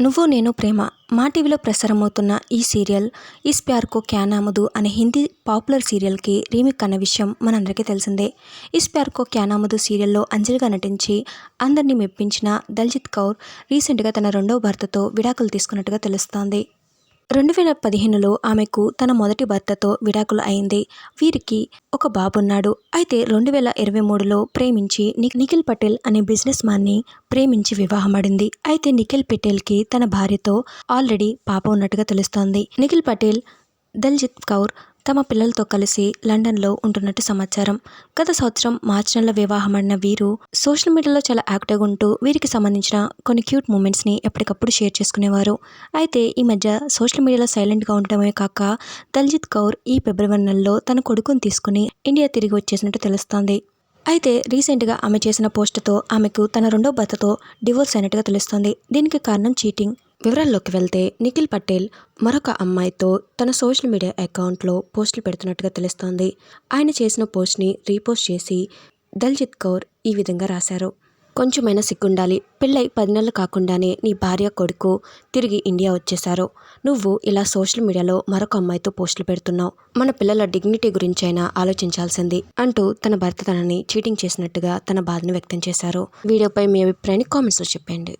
నువ్వు నేను ప్రేమ. మా టీవీలో ప్రసారమవుతున్న ఈ సీరియల్ ఇస్ ప్యార్ కో క్యా నామదు అనే హిందీ పాపులర్ సీరియల్కి రీమేక్ అన్న విషయం మనందరికీ తెలిసిందే. ఇస్ ప్యార్ కో క్యా నామదు సీరియల్లో అంజలిగా నటించి అందరినీ మెప్పించిన దల్జిత్ కౌర్ రీసెంట్గా తన రెండవ భర్తతో విడాకులు తీసుకున్నట్టుగా తెలుస్తోంది. రెండు వేల పదిహేనులో ఆమెకు తన మొదటి భర్తతో విడాకులు అయింది. వీరికి ఒక బాబున్నాడు. అయితే రెండు వేల ఇరవై మూడులో ప్రేమించి నిఖిల్ పటేల్ అనే బిజినెస్ మ్యాన్ని ప్రేమించి వివాహమాడింది. అయితే నిఖిల్ పటేల్కి తన భార్యతో ఆల్రెడీ పాప ఉన్నట్టుగా తెలుస్తోంది. నిఖిల్ పటేల్ దల్జిత్ కౌర్ తమ పిల్లలతో కలిసి లండన్లో ఉంటున్నట్టు సమాచారం. గత సంవత్సరం మార్చి నెలలో వివాహమైన వీరు సోషల్ మీడియాలో చాలా యాక్టివ్గా ఉంటూ వీరికి సంబంధించిన కొన్ని క్యూట్ మూమెంట్స్ని ఎప్పటికప్పుడు షేర్ చేసుకునేవారు. అయితే ఈ మధ్య సోషల్ మీడియాలో సైలెంట్గా ఉండటమే కాక దల్జిత్ కౌర్ ఈ ఫిబ్రవరి నెలలో తన కొడుకుని తీసుకుని ఇండియా తిరిగి వచ్చేసినట్టు తెలుస్తోంది. అయితే రీసెంట్గా ఆమె చేసిన పోస్టుతో ఆమెకు తన రెండో భర్తతో డివోర్స్ అయినట్టుగా తెలుస్తోంది. దీనికి కారణం చీటింగ్. వివరాల్లోకి వెళ్తే నిఖిల్ పటేల్ మరొక అమ్మాయితో తన సోషల్ మీడియా అకౌంట్లో పోస్టులు పెడుతున్నట్టుగా తెలుస్తోంది. ఆయన చేసిన పోస్ట్ని రీపోస్ట్ చేసి దల్జిత్ కౌర్ ఈ విధంగా రాశారు. కొంచెమైనా సిగ్గుండాలి. పెళ్ళై పది నెలలు కాకుండానే నీ భార్య కొడుకు తిరిగి ఇండియా వచ్చేశారు. నువ్వు ఇలా సోషల్ మీడియాలో మరొక అమ్మాయితో పోస్టులు పెడుతున్నావు. మన పిల్లల డిగ్నిటీ గురించైనా ఆలోచించాల్సింది అంటూ తన భర్త తనని చీటింగ్ చేసినట్టుగా తన బాధను వ్యక్తం చేశారు. వీడియోపై మీ అభిప్రాయాన్ని కామెంట్స్లో చెప్పండి.